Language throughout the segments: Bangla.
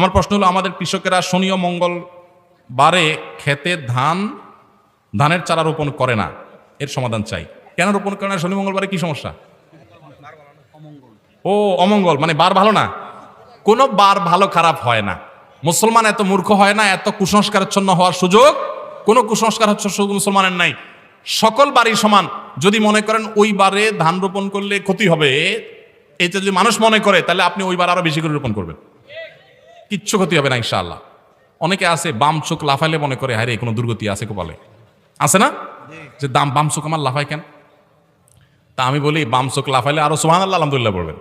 আমার প্রশ্ন হলো, আমাদের কৃষকেরা শনি ও মঙ্গল বারে খেতে ধান, ধানের চারা রোপণ করে না। এর সমাধান চাই। কেন রোপণ করে না? শনি মঙ্গলবারে কি সমস্যা? ও, অমঙ্গল মানে বার ভালো না? কোনো বার ভালো খারাপ হয় না। মুসলমান এত মূর্খ হয় না, এত কুসংস্কারাচ্ছন্ন হওয়ার সুযোগ, কোনো কুসংস্কার হচ্ছে সুযোগ মুসলমানের নাই। সকল বাড়ি সমান। যদি মনে করেন ওই বারে ধান রোপণ করলে ক্ষতি হবে এটা যদি মানুষ মনে করে, তাহলে আপনি ওই বার আরও বেশি করে রোপণ করবেন। কিচ্ছু ক্ষতি হবে না ইনশাআল্লাহ। অনেকে আছে বাম চোখ লাফাইলে মনে করে হারে কোনো দুর্গতি আছে কপালে? আছে না? যে দাম বাম চোখ আমার লাফায় কেন? তা আমি বলি বাম চোখ লাফাইলে আরও সোহান আল্লাহ আলহামদুলিল্লাহ বলবেন।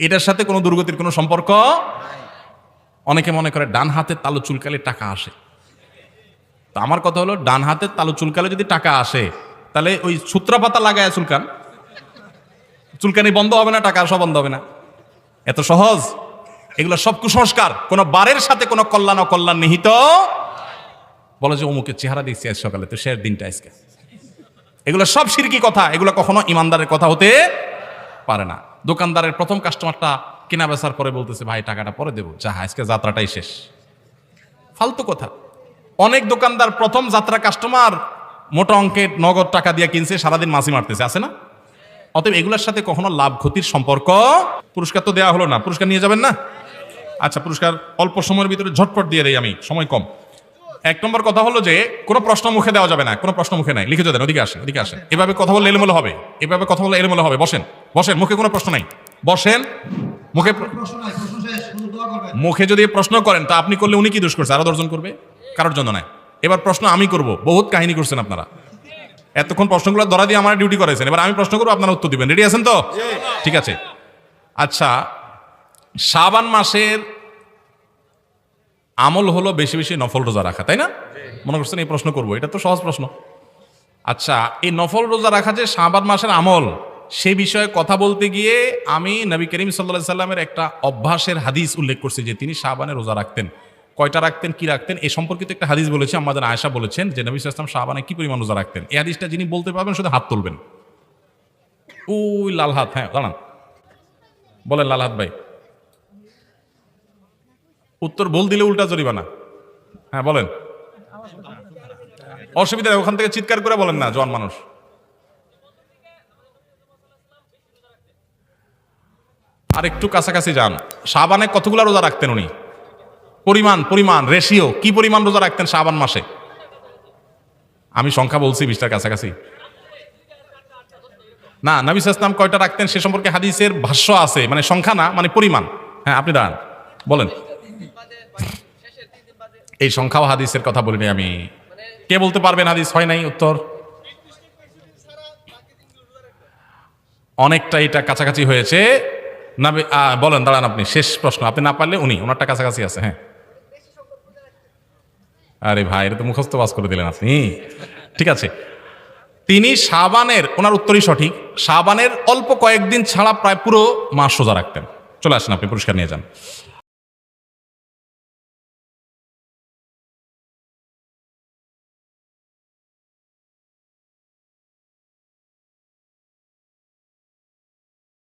এটার সাথে কোনো দুর্গতির কোনো সম্পর্ক অনেকে মনে করে ডান হাতের তালু চুলকালে টাকা আসে। তো আমার কথা হলো ডান হাতের তালু চুলকালে যদি টাকা আসে তাহলে ওই সূত্রাপাতা লাগায় চুলকান। চুলকানি বন্ধ হবে না টাকা আসা বন্ধ হবে না। এত সহজ? এগুলো সব কুসংস্কার। কোনো বারের সাথে কোনো কল্যাণ অকল্যাণ নিহিত। বলে যে অমুকের চেহারা দেখছি আজ সকালে, তো শেষ দিনটা আজকে। এগুলো সব সিরকি কথা, এগুলো কখনো ইমানদারের কথা হতে পারে না। দোকানদারের প্রথম কাস্টমারটা কেনা বেচার পরে বলতেছে, ভাই, টাকাটা পরে দেবো। যা, আজকে যাত্রাটাই শেষ। ফালতু কথা। অনেক দোকানদার প্রথম যাত্রা কাস্টমার মোটা অঙ্কের নগদ টাকা দিয়ে কিনছে, সারাদিন মাসি মারতেছে। আছে না? অতএব এগুলোর সাথে কখনো লাভ ক্ষতির সম্পর্ক পুরস্কার তো দেওয়া হলো না। পুরস্কার নিয়ে যাবেন না? আচ্ছা পুরস্কার অল্প সময়ের ভিতরে ঝটপট দিয়ে দেই আমি সময় কম। এক নম্বর কথা হলো যে কোনো প্রশ্ন মুখে দেওয়া যাবে না কোনো প্রশ্ন মুখে নাই। লিখে দেন ওদিকে আসেন ওদিকে আসেন। এভাবে কথা বললে এলোমেলো হবে এভাবে কথা বললে এলোমেলো হবে। বসেন বসেন মুখে কোনো প্রশ্ন নাই। বসেন মুখে প্রশ্ন নাই প্রশ্ন শেষ শুধু দোয়া করবেন মুখে যদি প্রশ্ন করেন তা আপনি করলে উনি কি দোষ করছে? আরও দর্জন করবে? কারোর জন্য নাই এবার প্রশ্ন আমি করব বহুত কাহিনী করছেন আপনারা। এতক্ষণ প্রশ্নগুলো ধরা দিয়ে আমার ডিউটি করেছেন এবার আমি প্রশ্ন করব আপনারা উত্তর দিবেন। রেডি আছেন তো? ঠিক আছে। আচ্ছা শাবান মাসের আমল হলো বেশি বেশি নফল রোজা রাখা তাই না? মনে করছেন এই প্রশ্ন করব? এটা তো সহজ প্রশ্ন। আচ্ছা এই নফল রোজা রাখা যে শাবান মাসের আমল সে বিষয়ে কথা বলতে গিয়ে আমি নবী করিম সাল্লা সাল্লামের একটা অভ্যাসের হাদিস উল্লেখ করছি যে তিনি শাবানে রোজা রাখতেন। কয়টা রাখতেন কি রাখতেন? এ সম্পর্কিত একটা হাদিস বলেছে আমাদের আয়সা বলেছেন যে নবী ইসলাম শাবানে কি পরিমাণ রোজা রাখতেন? এই হাদিসটা যিনি বলতে পারবেন শুধু হাত তুলবেন। ওই লাল হাত হ্যাঁ দাঁড়ান। বলেন লাল হাত ভাই। উত্তর ভুল দিলে উল্টা জরিমানা। হ্যাঁ বলেন। অসুবিধা ওখান থেকে চিৎকার করে বলেন না, জোয়ান মানুষ। আর একটু কাছাকাছি যান। সাবানে কতগুলো রোজা রাখতেন উনি? পরিমাণ পরিমাণ, রেশিও, কি পরিমাণ রোজা রাখতেন সাবান মাসে? আমি সংখ্যা বলছি বিশটার কাছাকাছি। না, নবী ইসলাম কয়টা রাখতেন সে সম্পর্কে হাদিসের ভাষ্য আছে মানে সংখ্যা না মানে পরিমাণ। হ্যাঁ আপনি দাঁড়ান, বলেন। এই সংখ্যাও হাদিসের কথা বলিনি আমি। কে বলতে পারবেন হাদিস? হয় নাই উত্তর? অনেকটা এটা কাছাকাছি হয়েছে। না বলেন, দাঁড়ান আপনি, শেষ প্রশ্ন। আপনি না পারলে উনি, ওনারটা কাছাকাছি আছে হ্যাঁ। আরে ভাই, এটা তো মুখস্থ বাস করে দিলেন আপনি। ঠিক আছে। তিনি সাবানের ওনার উত্তরই সঠিক সাবানের অল্প কয়েকদিন ছাড়া প্রায় পুরো মাস সোজা রাখতেন। চলে আসেন আপনি পুরস্কার নিয়ে যান।